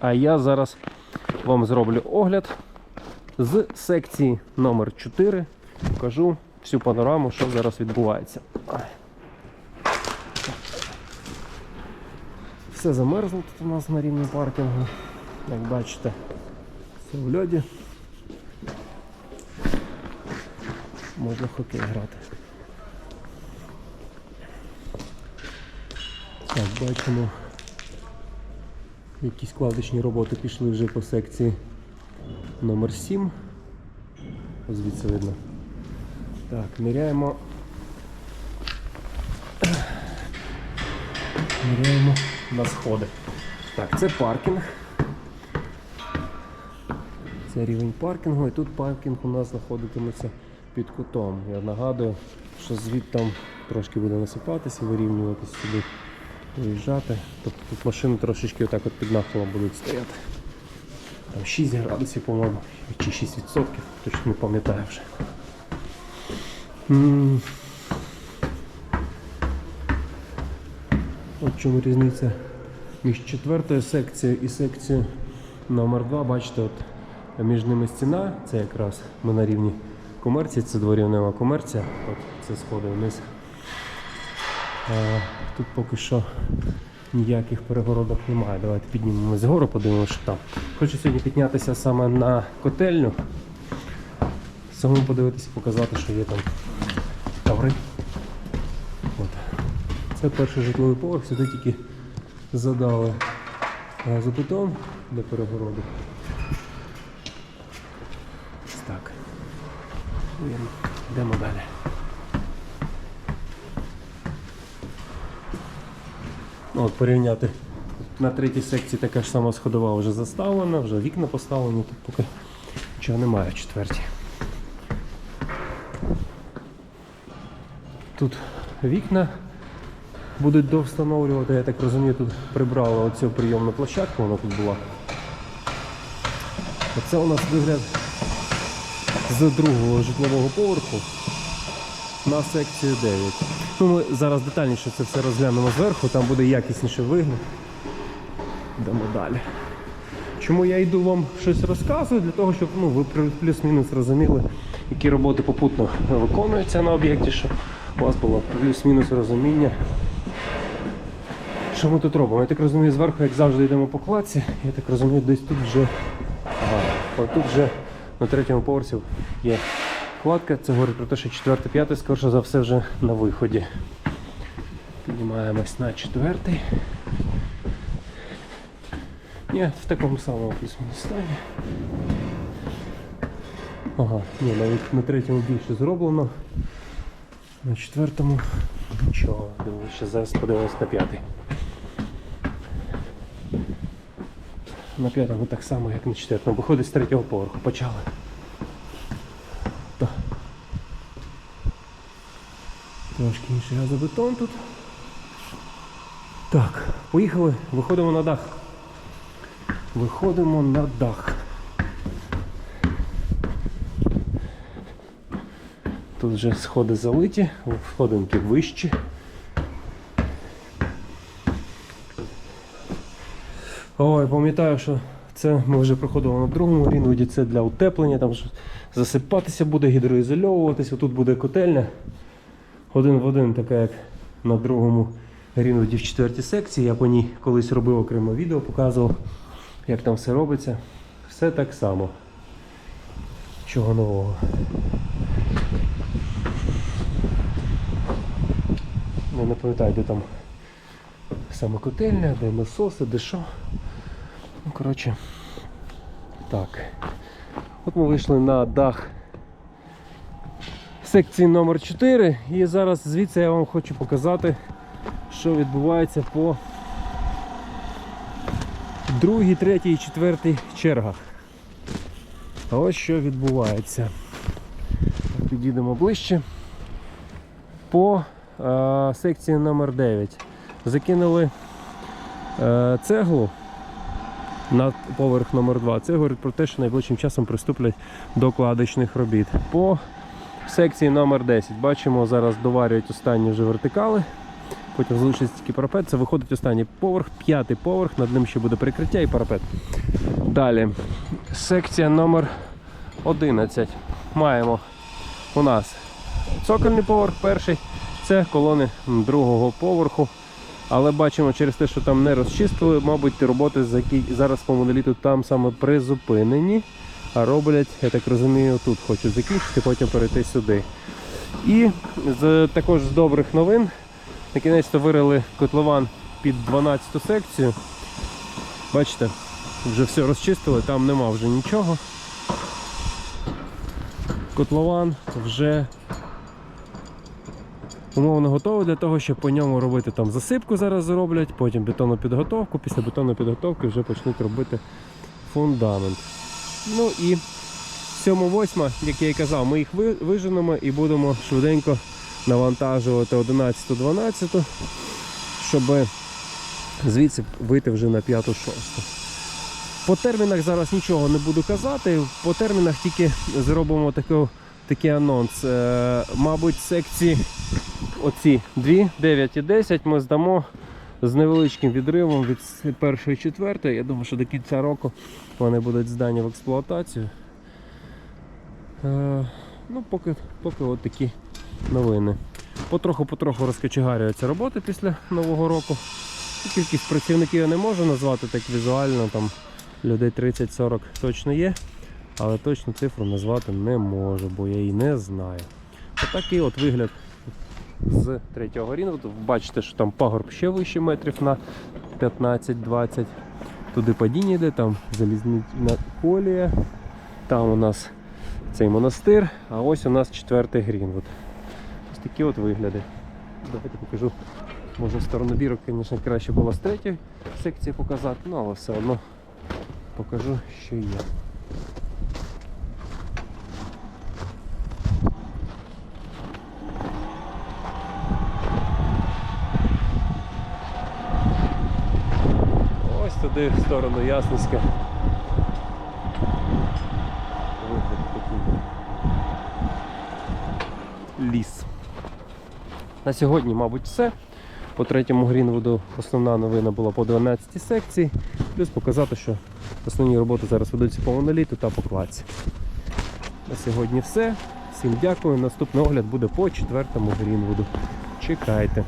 А я зараз вам зроблю огляд з секції номер 4 Покажу всю панораму, що зараз відбувається. Все замерзло тут у нас на рівні паркінгу. Як бачите, все в льоді. Можна хокей грати. Так, бачимо. Якісь кладочні роботи пішли вже по секції номер 7. Ось Звідси видно. Так, міряємо. Міряємо на сходи. Так, це паркінг. Це рівень паркінгу, і тут паркінг у нас знаходитиметься під кутом. Я нагадую, що звідти трошки буде насипатися, вирівнюватися сюди, виїжджати. Тобто тут машини трошечки отак от під нахилом будуть стояти. Там 6 градусів, по-моєму, чи 6 відсотків, точно не пам'ятаю вже. От чому різниця між четвертою секцією і секцією номер 2 Бачите, от між ними стіна, це якраз ми на рівні комерції, це дворівнева комерція, от це сходи вниз. Тут поки що ніяких перегородок немає. Давайте піднімемось згору, подивимося, що там. Хочу сьогодні піднятися саме на котельню. Самому подивитися, показати, що є там коври. От. Це перший житловий поверх, сюди тільки задали газобетон для перегороду. Так. Йдемо далі. Ну, От порівняти. На третій секції така ж сама сходова вже заставлена, вже вікна поставлені, тут поки нічого немає в четвертій. Тут вікна будуть довстановлювати, я так розумію, тут прибрали оцю прийомну площадку, вона тут була. Оце у нас вигляд з другого житлового поверху на секцію 9. Ну, ми зараз детальніше це все розглянемо зверху, там буде якісніший вигляд. Йдемо далі. Чому я йду вам щось розказую? Для того, щоб ну, ви плюс-мінус розуміли, які роботи попутно виконуються на об'єкті, щоб у вас було плюс-мінус розуміння. Що ми тут робимо? Я так розумію, зверху, як завжди, йдемо по кладці. Я так розумію, десь тут вже. Ага, тут вже на третьому поверсі є кладка. Це говорить про те, що четверте, п'яте, скоріше за все, вже на виході. Піднімаємось на четвертий. Ні, в такому самому плюс-мінус стані. Ага, ні, навіть на третьому більше зроблено. На четвертому нічого. Ще зараз подивимось на п'ятий. На п'ятому так само, як на четвертому. Виходить з третього поверху. Почали. Трошки інший газобетон тут. Так, поїхали, виходимо на дах. Виходимо на дах. Тут вже сходи залиті, сходинки вищі. Ой, пам'ятаю, що це ми вже проходили на другому рівні, це для утеплення, там засипатися буде, гідроізольовуватися, тут буде котельня. Один в один, така як на другому рівні в четвертій секції. Я по ній колись робив окремо відео, показував, як там все робиться. Все так само. Чого нового. Я не пам'ятаю, де там саме котельня, де насоси, де що. Ну, коротше, так. От ми вийшли на дах секції номер 4 і зараз звідси я вам хочу показати, що відбувається по другій, третій четвертій чергах. Ось що відбувається. Підійдемо ближче. По е, секції номер 9 закинули е, цеглу на поверх номер 2 Це говорить про те, що найближчим часом приступлять до кладочних робіт. По секції номер 10 бачимо, зараз доварюють останні вже вертикали. Потім залишиться тільки парапет. Це виходить останній поверх, п'ятий поверх, над ним ще буде прикриття і парапет. Далі. Секція номер 11. Маємо у нас цокольний поверх перший. Це колони другого поверху. Але бачимо через те, що там не розчистили, мабуть, роботи, які зараз по моноліту там саме призупинені. А роблять, я так розумію, тут хочуть закінчити, потім перейти сюди. І з, також з добрих новин на кінець то вирили котлован під 12 секцію. Бачите, вже все розчистили, там нема вже нічого. Котлован вже умовно готовий для того, щоб по ньому робити там засипку зараз зроблять, потім бетонну підготовку, після бетонної підготовки вже почнуть робити фундамент. Ну і 7-8, як я і казав, ми їх виженемо і будемо швиденько навантажувати 11-12, щоб звідси вийти вже на 5-6. По термінах зараз нічого не буду казати. По термінах тільки зробимо таку, такий анонс. Е, мабуть, секції оці 2, 9 і 10 ми здамо з невеличким відривом від першої четвертої. Я думаю, що до кінця року вони будуть здані в експлуатацію. Е, ну, поки, поки от такі новини. Потроху-потроху розкочегарюються роботи після Нового року. Кількість працівників я не можу назвати так візуально, там людей 30-40 точно є, але точну цифру назвати не можу, бо я її не знаю. Отакий от вигляд з третього рівня. Бачите, що там пагорб ще вище метрів на 15-20. Туди падіння йде, там залізна колія, там у нас цей монастир, а ось у нас четвертий Грінвуд. Ось такі от вигляди. Давайте покажу. Може сторону бірок, звісно, краще було з третьої секції показати, ну але все одно покажу, що є. Ось туди в сторону Ясницька. Вигляд такий. Ліс. На сьогодні, мабуть, все. По третьому Грінвуду основна новина була по 12 секції. Плюс показати, що основні роботи зараз ведуться по моноліту та по кладці. На сьогодні все. Всім дякую. Наступний огляд буде по четвертому Грінвуду. Чекайте.